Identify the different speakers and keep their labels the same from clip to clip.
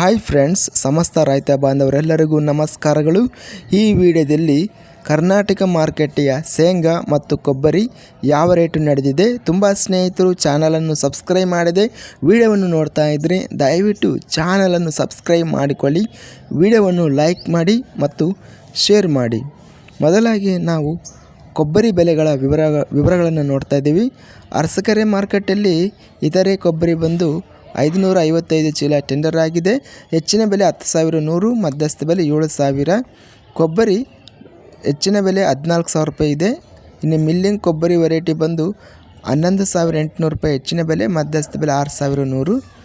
Speaker 1: Hi friends ಸಮಸ್ತ ರೈತ ಬಾಂಧವರೆಲ್ಲರಿಗೂ ನಮಸ್ಕಾರಗಳು. ಈ ವಿಡಿಯೋದಲ್ಲಿ ಕರ್ನಾಟಕ ಮಾರುಕಟ್ಟೆಯ ಶೇಂಗಾ ಮತ್ತು ಕೊಬ್ಬರಿ ಯಾವ ರೇಟು ನಡೆದಿದೆ ತುಂಬ ಸ್ನೇಹಿತರು ಚಾನಲನ್ನು ಸಬ್ಸ್ಕ್ರೈಬ್ ಮಾಡದೆ ವಿಡಿಯೋವನ್ನು ನೋಡ್ತಾ ಇದ್ದರೆ ದಯವಿಟ್ಟು ಚಾನಲನ್ನು ಸಬ್ಸ್ಕ್ರೈಬ್ ಮಾಡಿಕೊಳ್ಳಿ, ವಿಡಿಯೋವನ್ನು ಲೈಕ್ ಮಾಡಿ ಮತ್ತು ಶೇರ್ ಮಾಡಿ. ಮೊದಲಾಗಿ ನಾವು ಕೊಬ್ಬರಿ ಬೆಲೆಗಳ ವಿವರ, ವಿವರಗಳನ್ನು ನೋಡ್ತಾ ಇದ್ದೀವಿ. ಅರಸಕೆರೆ ಮಾರ್ಕೆಟಲ್ಲಿ ಇತರೆ ಕೊಬ್ಬರಿ ಬಂದು ಐದುನೂರ ಐವತ್ತೈದು ಚೀಲ ಟೆಂಡರ್ ಆಗಿದೆ. ಹೆಚ್ಚಿನ ಬೆಲೆ ಹತ್ತು ಸಾವಿರ ನೂರು, ಮಧ್ಯಸ್ಥ ಬೆಲೆ ಏಳು ಸಾವಿರ. ಕೊಬ್ಬರಿ ಹೆಚ್ಚಿನ ಬೆಲೆ ಹದಿನಾಲ್ಕು ಸಾವಿರ ರೂಪಾಯಿ ಇದೆ. ಇನ್ನು ಮಿಲ್ಲಿಂಗ್ ಕೊಬ್ಬರಿ ವೆರೈಟಿ ಬಂದು ಹನ್ನೊಂದು ಸಾವಿರ ಎಂಟುನೂರು ರೂಪಾಯಿ, ಹೆಚ್ಚಿನ ಬೆಲೆ ಮಧ್ಯಸ್ಥ ಬೆಲೆ ಆರು ಸಾವಿರ ನೂರು.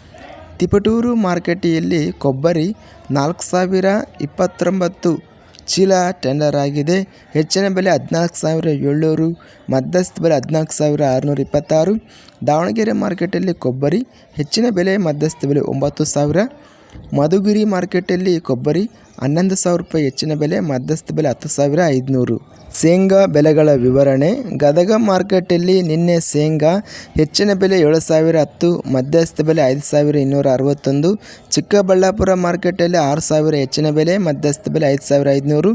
Speaker 1: ತಿಪಟೂರು ಮಾರ್ಕೆಟಿಯಲ್ಲಿ ಕೊಬ್ಬರಿ ನಾಲ್ಕು ಸಾವಿರ ಇಪ್ಪತ್ತೊಂಬತ್ತು ಚೀಲ ಟೆಂಡರ್ ಆಗಿದೆ. ಹೆಚ್ಚಿನ ಬೆಲೆ ಹದಿನಾಲ್ಕು ಸಾವಿರ ಏಳ್ನೂರು, ಮಧ್ಯಸ್ಥ ಬೆಲೆ ಹದಿನಾಲ್ಕು ಸಾವಿರ ಆರುನೂರ ಇಪ್ಪತ್ತಾರು. ದಾವಣಗೆರೆ ಮಾರ್ಕೆಟಲ್ಲಿ ಕೊಬ್ಬರಿ, ಹೆಚ್ಚಿನ ಬೆಲೆ ಮಧ್ಯಸ್ಥ ಬೆಲೆ ಒಂಬತ್ತು ಸಾವಿರ. ಮಧುಗಿರಿ ಮಾರ್ಕೆಟಲ್ಲಿ ಕೊಬ್ಬರಿ ಹನ್ನೊಂದು ಸಾವಿರ ರೂಪಾಯಿ ಹೆಚ್ಚಿನ ಬೆಲೆ, ಮಧ್ಯಸ್ಥ ಬೆಲೆ ಹತ್ತು ಸಾವಿರ ಐದುನೂರು. ಶೇಂಗಾ ಬೆಲೆಗಳ ವಿವರಣೆ. ಗದಗ ಮಾರ್ಕೆಟಲ್ಲಿ ನಿನ್ನೆ ಶೇಂಗಾ ಹೆಚ್ಚಿನ ಬೆಲೆ ಏಳು ಸಾವಿರ ಹತ್ತು, ಮಧ್ಯಸ್ಥ ಬೆಲೆ ಐದು ಸಾವಿರ ಇನ್ನೂರ ಅರವತ್ತೊಂದು. ಚಿಕ್ಕಬಳ್ಳಾಪುರ ಮಾರ್ಕೆಟಲ್ಲಿ ಆರು ಸಾವಿರ ಹೆಚ್ಚಿನ ಬೆಲೆ, ಮಧ್ಯಸ್ಥ ಬೆಲೆ ಐದು ಸಾವಿರ ಐದುನೂರು.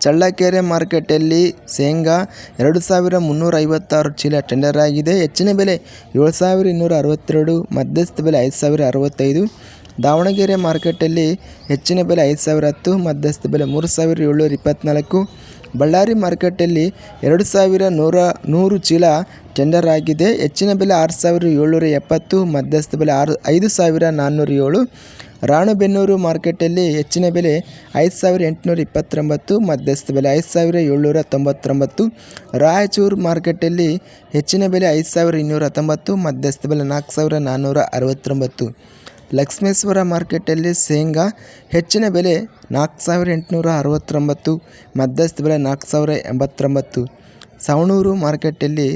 Speaker 1: ಚಳ್ಳಕೆರೆ ಮಾರ್ಕೆಟಲ್ಲಿ ಶೇಂಗಾ ಎರಡು ಸಾವಿರ ಮುನ್ನೂರ ಐವತ್ತಾರು ಚೀಲ ಟೆಂಡರ್ ಆಗಿದೆ. ಹೆಚ್ಚಿನ ಬೆಲೆ ಏಳು ಸಾವಿರ ಇನ್ನೂರ ಅರವತ್ತೆರಡು, ಮಧ್ಯಸ್ಥ ಬೆಲೆ ಐದು ಸಾವಿರ ಅರವತ್ತೈದು. ದಾವಣಗೆರೆ ಮಾರ್ಕೆಟಲ್ಲಿ ಹೆಚ್ಚಿನ ಬೆಲೆ ಐದು ಸಾವಿರ ಹತ್ತು, ಮಧ್ಯಸ್ಥ ಬೆಲೆ ಮೂರು ಸಾವಿರ ಏಳ್ನೂರ ಇಪ್ಪತ್ತ್ನಾಲ್ಕು ಬಳ್ಳಾರಿ ಮಾರ್ಕೆಟಲ್ಲಿ ಎರಡು ಸಾವಿರ ನೂರ ನೂರು ಚೀಲ ಟೆಂಡರ್ ಆಗಿದೆ. ಹೆಚ್ಚಿನ ಬೆಲೆ ಆರು ಸಾವಿರ ಏಳ್ನೂರ ಎಪ್ಪತ್ತು, ಮಧ್ಯಸ್ಥ ಬೆಲೆ ಆರು, ಐದು ಸಾವಿರ ನಾನ್ನೂರ ಏಳು. ರಾಣೆಬೆನ್ನೂರು ಮಾರ್ಕೆಟಲ್ಲಿ ಹೆಚ್ಚಿನ ಬೆಲೆ ಐದು ಸಾವಿರ ಎಂಟುನೂರ ಇಪ್ಪತ್ತೊಂಬತ್ತು, ಮಧ್ಯಸ್ಥ ಬೆಲೆ ಐದು ಸಾವಿರ ಏಳ್ನೂರ ತೊಂಬತ್ತೊಂಬತ್ತು. ರಾಯಚೂರು ಮಾರ್ಕೆಟಲ್ಲಿ ಹೆಚ್ಚಿನ ಬೆಲೆ ಐದು ಸಾವಿರ ಇನ್ನೂರ ಹತ್ತೊಂಬತ್ತು ಮಧ್ಯಸ್ಥ ಬೆಲೆ ನಾಲ್ಕು ಸಾವಿರ ನಾನ್ನೂರ ಅರವತ್ತೊಂಬತ್ತು. ಲಕ್ಷ್ಮೇಶ್ವರ ಮಾರ್ಕೆಟಲ್ಲಿ ಶೇಂಗಾ ಹೆಚ್ಚಿನ ಬೆಲೆ ನಾಲ್ಕು ಸಾವಿರ ಎಂಟುನೂರ ಅರವತ್ತೊಂಬತ್ತು, ಮಧ್ಯಸ್ಥ ಬೆಲೆ ನಾಲ್ಕು ಸಾವಿರ ಎಂಬತ್ತೊಂಬತ್ತು. ಸವಣೂರು ಮಾರ್ಕೆಟಲ್ಲಿ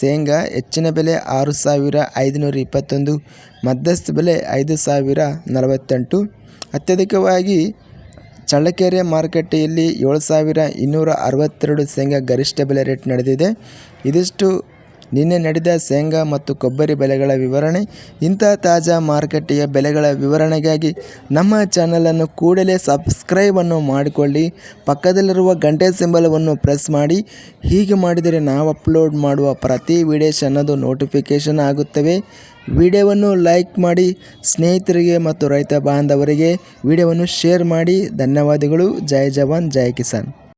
Speaker 1: ಶೇಂಗಾ ಹೆಚ್ಚಿನ ಬೆಲೆ ಆರು ಸಾವಿರ ಐದುನೂರ ಇಪ್ಪತ್ತೊಂದು, ಮಧ್ಯಸ್ಥ ಬೆಲೆ ಐದು ಸಾವಿರ ನಲವತ್ತೆಂಟು. ಅತ್ಯಧಿಕವಾಗಿ ಚಳ್ಳಕೆರೆ ಮಾರುಕಟ್ಟೆಯಲ್ಲಿ ಏಳು ಸಾವಿರ ಇನ್ನೂರ ಅರವತ್ತೆರಡು ಶೇಂಗಾ ಗರಿಷ್ಠ ಬೆಲೆ ರೇಟ್ ನಡೆದಿದೆ. ಇದಿಷ್ಟು ನಿನ್ನೆ ನಡೆದ ಶೇಂಗಾ ಮತ್ತು ಕೊಬ್ಬರಿ ಬೆಲೆಗಳ ವಿವರಣೆ, ಇಂಥ ತಾಜಾ ಮಾರುಕಟ್ಟೆಯ ಬೆಲೆಗಳ ವಿವರಣೆಗಾಗಿ ನಮ್ಮ ಚಾನಲನ್ನು ಕೂಡಲೇ ಸಬ್ಸ್ಕ್ರೈಬನ್ನು ಮಾಡಿಕೊಳ್ಳಿ, ಪಕ್ಕದಲ್ಲಿರುವ ಗಂಟೆ ಸಿಂಬಲವನ್ನು ಪ್ರೆಸ್ ಮಾಡಿ. ಹೀಗೆ ಮಾಡಿದರೆ ನಾವು ಅಪ್ಲೋಡ್ ಮಾಡುವ ಪ್ರತಿ ವಿಡಿಯೋಸ್ ಅನ್ನೋದು ನೋಟಿಫಿಕೇಷನ್ ಆಗುತ್ತವೆ. ವಿಡಿಯೋವನ್ನು ಲೈಕ್ ಮಾಡಿ, ಸ್ನೇಹಿತರಿಗೆ ಮತ್ತು ರೈತ ಬಾಂಧವರಿಗೆ ವಿಡಿಯೋವನ್ನು ಶೇರ್ ಮಾಡಿ. ಧನ್ಯವಾದಗಳು. ಜೈ ಜವಾನ್, ಜೈ ಕಿಸಾನ್.